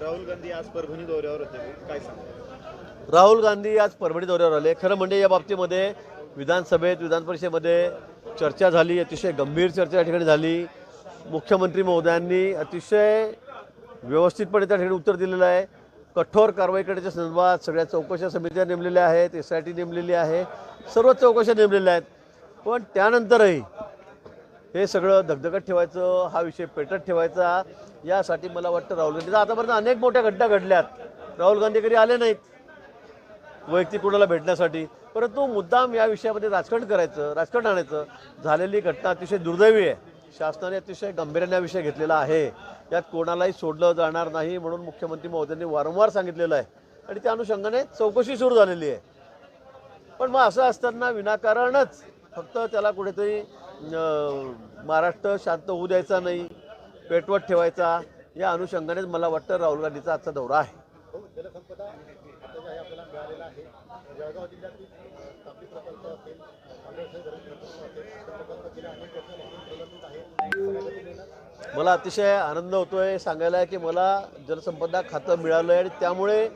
राहुल गांधी आज परभणी दौऱ्यावर होते. काय सांगा राहुल गांधी आज परभणी दौऱ्यावर आले. खरं म्हणजे या बाबतीमध्ये विधानसभेत विधान परिषदेमध्ये चर्चा झाली. अतिशय गंभीर चर्चा या ठिकाणी झाली. मुख्यमंत्री महोदयांनी अतिशय व्यवस्थितपणे त्या ठिकाणी उत्तर दिलेलं आहे. कठोर कारवाई करण्याच्या संदर्भात सगळ्या चौकशा समित्या नेमलेल्या आहेत. एस आय टी नेमलेली आहे. सर्व चौकशा नेमलेल्या आहेत. पण त्यानंतरही हे सगळं धगधगत ठेवायचं हा विषय पेटत ठेवायचा यासाठी मला वाटतं राहुल गांधी. आतापर्यंत अनेक मोठ्या घटना घडल्यात. राहुल गांधी कधी आले नाहीत. वैयक्तिक कुणाला भेटण्यासाठी. परंतु मुद्दाम या विषयामध्ये राजकारण करायचं राजकारण आणायचं. झालेली घटना अतिशय दुर्दैवी आहे. शासनाने अतिशय गंभीर्याने हा विषय घेतलेला आहे. यात कोणालाही सोडलं जाणार नाही म्हणून मुख्यमंत्री महोदयांनी वारंवार सांगितलेलं आहे. आणि त्या अनुषंगाने चौकशी सुरू झालेली आहे. पण मग असं असताना विनाकारणच फक्त त्याला कुठेतरी महाराष्ट्र शांत होऊ द्यायचा नाही पेटवत ठेवायचा या अनुषंगानेच मला वाटतं राहुल गांधीचा आजचा दौरा आहे. मला अतिशय आनंद होतोय सांगायला आहे की मला जलसंपदा खातं मिळालं आहे आणि त्यामुळे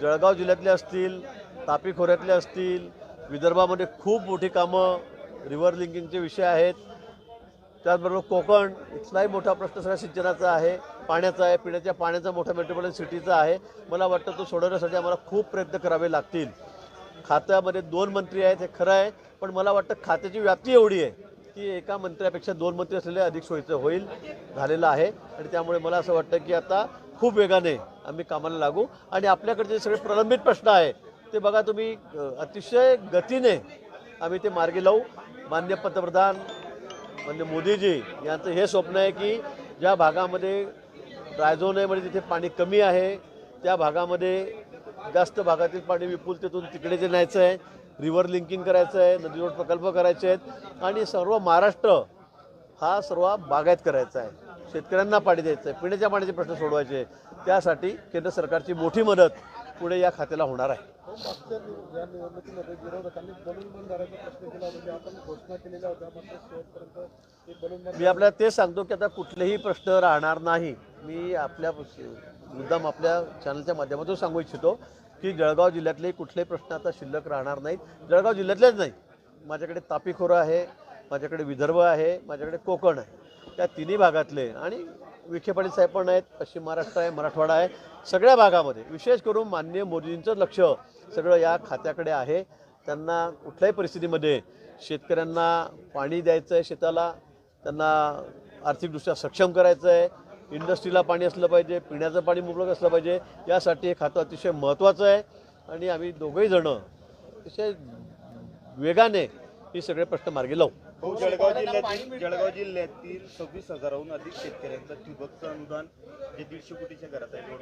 जळगाव जिल्ह्यातले असतील तापी खोऱ्यातले असतील विदर्भामध्ये खूप मोठी कामं रिव्हर लिंकिंगचे विषय आहेत. त्याचबरोबर कोकण इथलाही मोठा प्रश्न सगळ्या सिंचनाचा आहे पाण्याचा आहे पिण्याच्या पाण्याचा मोठा मेट्रोपॉलिटन सिटीचा आहे. मला वाटतं तो सोडवण्यासाठी आम्हाला खूप प्रयत्न करावे लागतील. खात्यामध्ये दोन मंत्री आहेत हे खरं आहे पण मला वाटतं खात्याची व्याप्ती एवढी आहे की एका मंत्र्यापेक्षा दोन मंत्री असलेले अधिक सोयीचं होईल झालेलं आहे. आणि त्यामुळे मला असं वाटतं की आता खूप वेगाने आम्ही कामाला लागू. आणि आपल्याकडचे जे सगळे प्रलंबित प्रश्न आहे ते बघा तुम्ही अतिशय गतीने आम्ही ते मार्गी लावू. मान्य पंतप्रधान म्हणजे मोदीजी यांचं हे स्वप्न आहे की ज्या भागामध्ये रायझोन आहे म्हणजे तिथे पाणी कमी आहे त्या भागामध्ये जास्त भागातील पाणी विपुलतेतून तिकडे जे न्यायचं आहे रिव्हर लिंकिंग करायचं आहे नदीजोड प्रकल्प करायचे आहेत आणि सर्व महाराष्ट्र हा सर्व बागायत करायचा आहे शेतकऱ्यांना पाणी द्यायचं आहे पिण्याच्या पाण्याचे प्रश्न सोडवायचे आहे. त्यासाठी केंद्र सरकारची मोठी मदत पुढे या खात्याला होणार आहे मागच्या या निवडणुकीमध्ये विरोधकांनी बलून प्रश्न केला म्हणजे आपण घोषणा केलेल्या होत्या मात्र शेवटपर्यंत ते बलून बंद मी आपल्याला तेच सांगतो की आता कुठलेही प्रश्न राहणार नाही. मी आपल्या मुद्दाम आपल्या चॅनलच्या माध्यमातून सांगू इच्छितो की जळगाव जिल्ह्यातले कुठलेही प्रश्न आता शिल्लक राहणार नाहीत. जळगाव जिल्ह्यातलेच नाही. माझ्याकडे तापीखोरं आहे माझ्याकडे विदर्भ आहे माझ्याकडे कोकण आहे. त्या तिन्ही भागातले आणि विखे पाटील साहेब पण आहेत पश्चिम महाराष्ट्र आहे मराठवाडा आहे. सगळ्या भागामध्ये विशेष करून माननीय मोदींचं लक्ष सगळं या खात्याकडे आहे. त्यांना कुठल्याही परिस्थितीमध्ये शेतकऱ्यांना पाणी द्यायचं आहे शेताला त्यांना आर्थिकदृष्ट्या सक्षम करायचं आहे इंडस्ट्रीला पाणी असलं पाहिजे पिण्याचं पाणी मुबलक असलं पाहिजे यासाठी हे खातं अतिशय महत्त्वाचं आहे. आणि आम्ही दोघंही जणं अतिशय वेगाने हे सगळे प्रश्न मार्गी लावू. हो जळगाव जिल्ह्यातील जळगाव जिल्ह्यातील सव्वीस हजाराहून अधिक शेतकऱ्यांचं ठिबकचं अनुदान जे दीडशे कोटीच्या घरात आहे.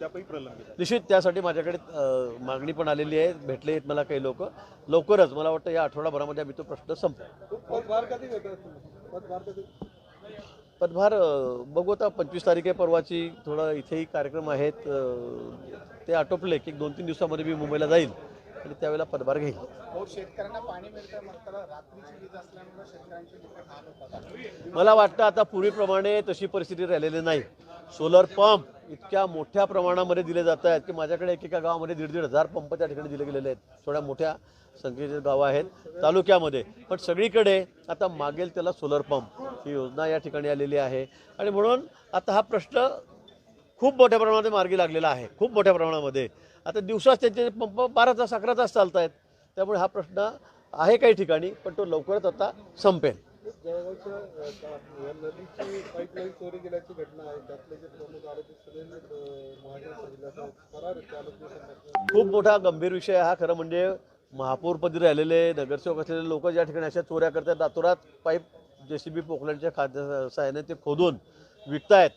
जवळपास प्रलंबित आहे. निश्चित त्यासाठी माझ्याकडे अ, मागणी पण आलेली आहे. भेटले आहेत मला काही लोक. लवकरच मला वाटतं या आठवडाभरामध्ये आम्ही तो प्रश्न संपू पदभार कधी घेतो पदभार कधी पदभार अ, बघू आता पंचवीस तारीख आहे परवाची. थोडं इथेही कार्यक्रम आहेत. अ, ते आटोपले की दोन तीन दिवसामध्ये मी मुंबईला जाईल. आणि त्यावेळेला पदभार घेईल. हो मला वाटतं आता पूर्वीप्रमाणे तशी परिस्थिती राहिलेली नाही. सोलर पंप इतक्या मोठ्या प्रमाणामध्ये दिले जात आहेत की माझ्याकडे एकेका गावामध्ये दीड दीड हजार पंप त्या ठिकाणी दिले गेलेले आहेत. थोड्या मोठ्या संख्येचे गावं आहेत तालुक्यामध्ये. पण सगळीकडे आता मागेल त्याला सोलर पंप ही योजना या ठिकाणी आलेली आहे. आणि म्हणून आता हा प्रश्न खूप मोठ्या प्रमाणामध्ये मार्गी लागलेला आहे. खूप मोठ्या प्रमाणामध्ये. आता दिवसाच त्यांचे पंप बारा तास अकरा तास चालत आहेत त्यामुळे हा प्रश्न आहे काही ठिकाणी पण तो लवकरच आता संपेल. खूप मोठा गंभीर विषय हा. खरं म्हणजे महापौरपदी राहिलेले नगरसेवक असलेले लोक ज्या ठिकाणी अशा चोऱ्या करतात दातोरात पाईप जे सी बी पोकलँडच्या खाद्य सहाय्याने ते खोदून विकतायत.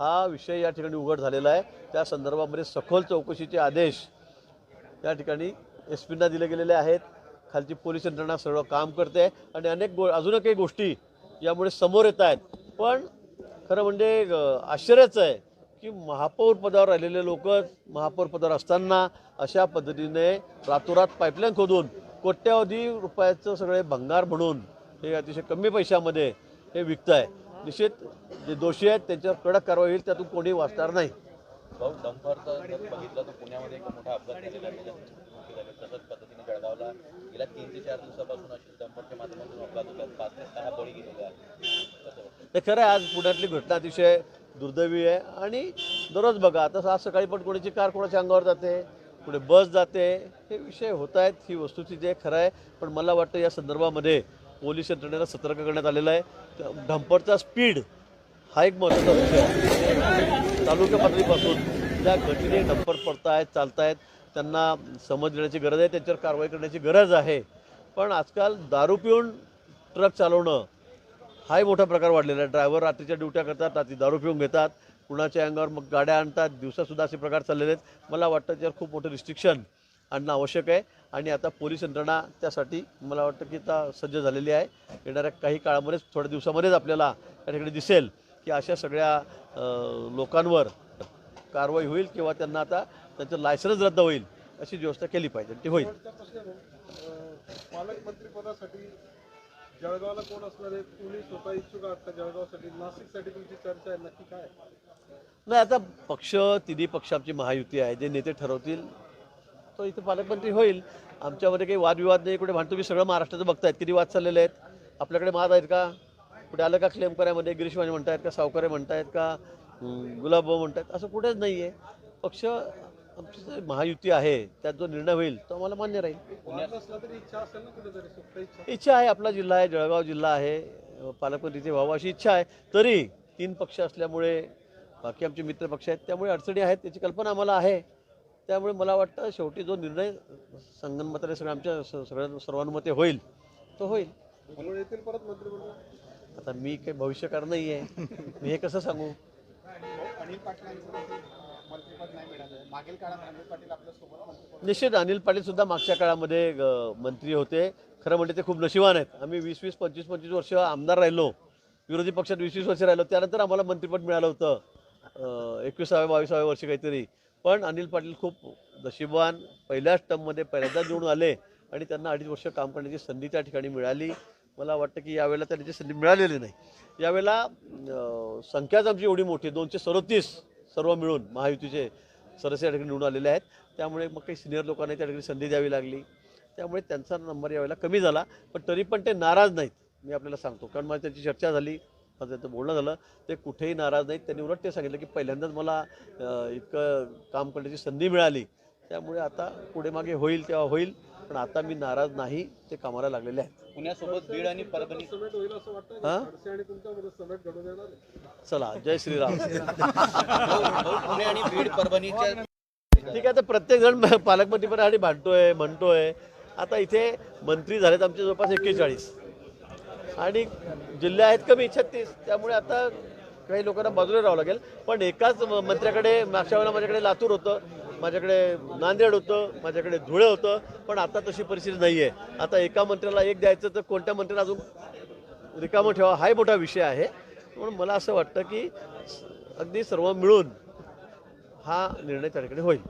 हा विषय या ठिकाणी उघड झालेला आहे. त्या संदर्भामध्ये सखोल चौकशीचे आदेश या ठिकाणी एस पींना दिले गेलेले आहेत. खालची पोलीस यंत्रणा सर्व काम करते आणि अनेक गो अजून काही गोष्टी यामुळे समोर येत आहेत. पण खरं म्हणजे अं, आश्चर्यच आहे की महापौर पदावर राहिलेले लोक महापौर पदावर असताना अशा पद्धतीने रातोरात पाईपलाईन खोदून कोट्यावधी रुपयाचं सगळे भंगार म्हणून हे अतिशय कमी पैशामध्ये हे विकत आहे निश्चित जे दोषी आहेत त्यांच्यावर कडक कारवाई होईल त्यातून कोणी वाचणार नाही. भाऊ डंपरचा जर बघितलं तर पुण्यामध्ये एक मोठा अपघात झालेला आहे. त्याच्यात मृत्यू झाले तसंच पद्धतीने जळगावला गेल्या तीन ते चार दिवसापासून अशी डंपरच्या माध्यमातून अपघात होतात. पाच ते सहा बळी गेलेले आहेत. कसं वाटतं ते खरं आहे आज पुण्यातली घटना अतिशय दुर्दैवी आहे. आणि दररोज बघा आता आज सकाळी पण कोणाची कार कोणाच्या अंगावर जाते पुढे बस जाते हे विषय होत आहेत. ही वस्तुस्थिती आहे खरं आहे पण मला वाटतं या संदर्भामध्ये पोलीस यंत्रणेला सतर्क करण्यात आलेलं आहे. त्या डंपरचा स्पीड हा एक महत्त्वाचा विषय आहे. तालुका पातळीपासून ज्या गतीने डंपर पडतायत चालतायत त्यांना समज देण्याची गरज आहे त्यांच्यावर कारवाई करण्याची गरज आहे. पण आजकाल दारू पिऊन ट्रक चालवणं हाही मोठा प्रकार वाढलेला आहे. ड्रायव्हर रात्रीच्या ड्युट्या करतात रात्री दारू पिऊन घेतात कुणाच्या अंगावर मग गाड्या आणतात दिवसासुद्धा असे प्रकार चाललेले आहेत. मला वाटतं त्यावर खूप मोठं रिस्ट्रिक्शन आणणं आवश्यक आहे. आणि आता पोलीस यंत्रणा त्यासाठी मला वाटतं की आता सज्ज झालेली आहे. येणाऱ्या काही काळामध्येच थोड्या दिवसामध्येच आपल्याला त्या ठिकाणी दिसेल की अशा सगळ्या लोकांवर कारवाई होईल किंवा त्यांना आता त्यांचं लायसन्स रद्द होईल अशी व्यवस्था केली पाहिजे. ती होईल. पालकमंत्रीपदासाठी जळगावला कोण असणार आहे? तुम्ही स्वतः इच्छुक आहात का जळगावसाठी? नाशिकसाठी तुमची चर्चा आहे नक्की काय? नाही आता पक्ष तिन्ही पक्ष आमची महायुती आहे. जे नेते ठरवतील तो इथे पालकमंत्री होईल. आमच्यामध्ये काही वादविवाद नाही. कुठे म्हणतो मी सगळं महाराष्ट्राचं बघतायत. किती वाद चाललेले आहेत. आपल्याकडे वाद आहेत का? कुठे आलं का क्लेम करायमध्ये गिरीशवाणी म्हणतायत का? सावकारे म्हणतायत का? हं, गुलाबभाऊ म्हणतायत. असं कुठेच नाही आहे पक्ष आमची जे महायुती आहे त्यात जो निर्णय होईल तो आम्हाला मान्य राहील. तरी इच्छा इच्छा आहे. आपला जिल्हा आहे जळगाव जिल्हा आहे पालकमंत्रीचे व्हावं अशी इच्छा आहे. तरी तीन पक्ष असल्यामुळे बाकी आमचे मित्र पक्ष आहेत त्यामुळे अडचणी आहेत. त्याची कल्पना आम्हाला आहे. त्यामुळे मला वाटतं शेवटी जो निर्णय संगनमताने सगळ्या आमच्या सगळ्या सर्वानुमते होईल तो होईल. येतील परत मंत्रिमंडळ? आता मी काही भविष्यकार नाही आहे मी हे कसं सांगू? अनिल पाटील निश्चित अनिल पाटील सुद्धा मागच्या काळामध्ये मंत्री होते. खरं म्हणजे ते खूप नशिबान आहेत. आम्ही वीस वीस पंचवीस पंचवीस वर्ष आमदार राहिलो. विरोधी पक्षात वीस वीस वर्ष राहिलो. त्यानंतर आम्हाला मंत्रिपद मिळालं होतं. एकविसाव्या बावीसाव्या वर्षी काहीतरी. पण अनिल पाटील खूप नशिबवान पहिल्याच टर्ममध्ये पहिल्यांदा निवडून आले आणि त्यांना अडीच वर्ष काम करण्याची संधी त्या ठिकाणी मिळाली. मला वाटतं की यावेळेला त्यांची संधी मिळालेली नाही. यावेळेला संख्याच आमची एवढी मोठी दोनशे सदोतीस सर्व मिळून महायुतीचे सदस्य या ठिकाणी निवडून आलेले आहेत. त्यामुळे मग काही सिनियर लोकांना त्या ठिकाणी संधी द्यावी लागली. त्यामुळे त्यांचा नंबर यावेळेला कमी झाला. पण तरी पण ते नाराज नाहीत मी आपल्याला सांगतो. कारण माझी त्यांची चर्चा झाली. त्यांचं बोलणं झालं ते कुठेही नाराज नाहीत. त्यांनी उलट ते सांगितलं की पहिल्यांदाच मला इतकं काम करण्याची संधी मिळाली. त्यामुळे आता पुढे मागे होईल तेव्हा होईल पण आता मी नाराज नाही. ते कामाला लागलेले आहेत. पुण्यासोबत बीड आणि परभणी. हा? चला जय श्रीराम. पुणे आणि बीड परभणीच्या ठीक आहे तर प्रत्येकजण पालकमंत्रीपदासाठी भांडतोय म्हणतोय. आता इथे मंत्री झालेत आमचे जवळपास एक्केचाळीस. आणि जिल्हे आहेत कमी छत्तीस. त्यामुळे आता काही लोकांना बाजूला राहावं लागेल. पण एकाच मंत्र्याकडे मागच्या वेळेला माझ्याकडे लातूर होतं माझ्याकडे नांदेड होतं माझ्याकडे धुळे होतं पण आता तशी परिस्थिती नाही आहे आता एका मंत्र्याला एक द्यायचं तर कोणत्या मंत्र्याला अजून रिकामं ठेवा हाही मोठा विषय आहे. म्हणून मला असं वाटतं की अगदी सर्व मिळून हा निर्णय त्या ठिकाणी होईल.